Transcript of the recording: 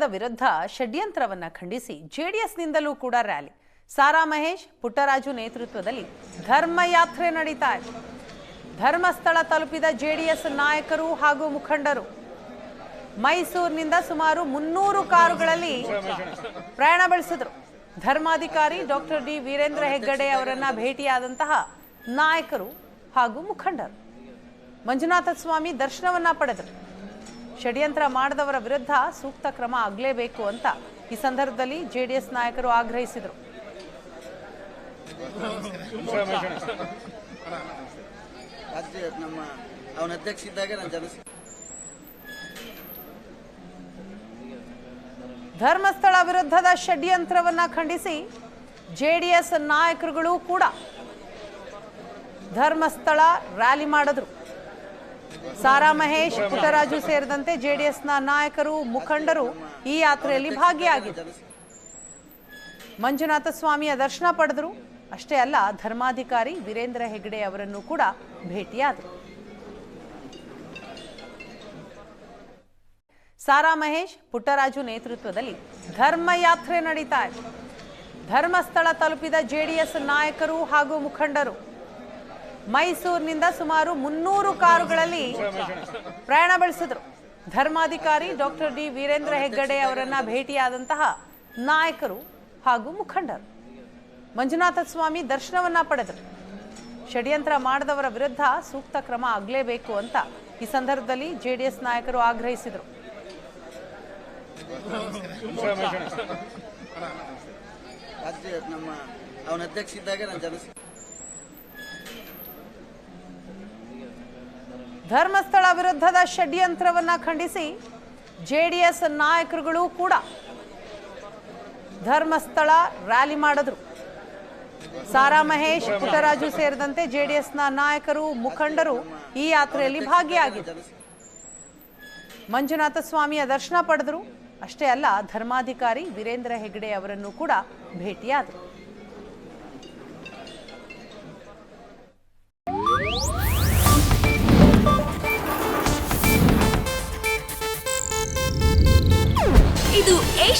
ಧರ್ಮಸ್ಥಳದ ವಿರುದ್ಧ ಷಡ್ಯಂತ್ರವನ್ನ ಖಂಡಿಸಿ ಜೆಡಿಎಸ್ನಿಂದಲೂ ಕೂಡ ರ್ಯಾಲಿ. ಸಾರಾ ಮಹೇಶ್, ಪುಟ್ಟರಾಜು ನೇತೃತ್ವದಲ್ಲಿ ಧರ್ಮಯಾತ್ರೆ ನಡೀತಾ ಇದೆ. ಧರ್ಮಸ್ಥಳ ತಲುಪಿದ ಜೆಡಿಎಸ್ ನಾಯಕರು ಹಾಗೂ ಮುಖಂಡರು. ಮೈಸೂರಿನಿಂದ ಸುಮಾರು ಮುನ್ನೂರು ಕಾರುಗಳಲ್ಲಿ ಪ್ರಯಾಣ ಬೆಳೆಸಿದರು. ಧರ್ಮಾಧಿಕಾರಿ ಡಾಕ್ಟರ್ ಡಿ ವೀರೇಂದ್ರ ಹೆಗ್ಗಡೆ ಅವರನ್ನ ಭೇಟಿಯಾದಂತಹ ನಾಯಕರು ಹಾಗೂ ಮುಖಂಡರು. ಮಂಜುನಾಥ ಸ್ವಾಮಿ ದರ್ಶನವನ್ನ ಪಡೆದರು. ಷಡ್ಯಂತ್ರ ಮಾಡಿದವರ ವಿರುದ್ಧ ಸೂಕ್ತ ಕ್ರಮ ಆಗಲೇಬೇಕು ಅಂತ ಈ ಸಂದರ್ಭದಲ್ಲಿ ಜೆಡಿಎಸ್ ನಾಯಕರು ಆಗ್ರಹಿಸಿದರು. ಧರ್ಮಸ್ಥಳ ವಿರುದ್ಧದ ಷಡ್ಯಂತ್ರವನ್ನ ಖಂಡಿಸಿ ಜೆಡಿಎಸ್ ನಾಯಕರುಗಳು ಕೂಡ ಧರ್ಮಸ್ಥಳ ರ್ಯಾಲಿ ಮಾಡಿದ್ರು. ಸಾರಾ ಮಹೇಶ್, ಪುಟ್ಟರಾಜು ಸೇರಿದಂತೆ ಜೆಡಿಎಸ್ನ ನಾಯಕರು, ಮುಖಂಡರು ಈ ಯಾತ್ರೆಯಲ್ಲಿ ಭಾಗಿಯಾಗಿದ್ದರು. ಮಂಜುನಾಥ ಸ್ವಾಮಿಯ ದರ್ಶನ ಪಡೆದರು. ಅಷ್ಟೇ ಅಲ್ಲ, ಧರ್ಮಾಧಿಕಾರಿ ವೀರೇಂದ್ರ ಹೆಗ್ಡೆ ಅವರನ್ನು ಕೂಡ ಭೇಟಿಯಾದರು. ಸಾರಾ ಮಹೇಶ್, ಪುಟ್ಟರಾಜು ನೇತೃತ್ವದಲ್ಲಿ ಧರ್ಮ ಯಾತ್ರೆ ನಡೀತಾ ಇದೆ. ಧರ್ಮಸ್ಥಳ ತಲುಪಿದ ಜೆಡಿಎಸ್ ನಾಯಕರು ಹಾಗೂ ಮುಖಂಡರು ಮೈಸೂರಿನಿಂದ ಸುಮಾರು ಮುನ್ನೂರು ಕಾರುಗಳಲ್ಲಿ ಪ್ರಯಾಣ ಬೆಳೆಸಿದ್ರು ಧರ್ಮಾಧಿಕಾರಿ ಡಾಕ್ಟರ್ ಡಿ ವೀರೇಂದ್ರ ಹೆಗ್ಗಡೆ ಅವರನ್ನ ಭೇಟಿಯಾದಂತಹ ನಾಯಕರು ಹಾಗೂ ಮುಖಂಡರು ಮಂಜುನಾಥ ಸ್ವಾಮಿ ದರ್ಶನವನ್ನ ಪಡೆದರು ಷಡ್ಯಂತ್ರ ಮಾಡಿದವರ ವಿರುದ್ಧ ಸೂಕ್ತ ಕ್ರಮ ಆಗಲೇಬೇಕು ಅಂತ ಈ ಸಂದರ್ಭದಲ್ಲಿ ಜೆಡಿಎಸ್ ನಾಯಕರು ಆಗ್ರಹಿಸಿದರು ನಮ್ಮ ಅವನ ಅಧ್ಯಕ್ಷ ಇದ್ದಾಗ ನಾನು ಧರ್ಮಸ್ಥಳ ವಿರುದ್ಧದ ಷಡ್ಯಂತ್ರವನ್ನ ಖಂಡಿಸಿ ಜೆಡಿಎಸ್ ನಾಯಕರುಗಳು ಕೂಡ ಧರ್ಮಸ್ಥಳ ರ್ಯಾಲಿ ಮಾಡಿದ್ರು. ಸಾರಾ ಮಹೇಶ್, ಪುಟ್ಟರಾಜು ಸೇರಿದಂತೆ ಜೆಡಿಎಸ್ನ ನಾಯಕರು, ಮುಖಂಡರು ಈ ಯಾತ್ರೆಯಲ್ಲಿ ಭಾಗಿಯಾಗಿದ್ದರು. ಮಂಜುನಾಥ ಸ್ವಾಮಿಯ ದರ್ಶನ ಪಡೆದರು. ಅಷ್ಟೇ ಅಲ್ಲ, ಧರ್ಮಾಧಿಕಾರಿ ವೀರೇಂದ್ರ ಹೆಗ್ಡೆ ಅವರನ್ನು ಕೂಡ ಭೇಟಿಯಾದರು.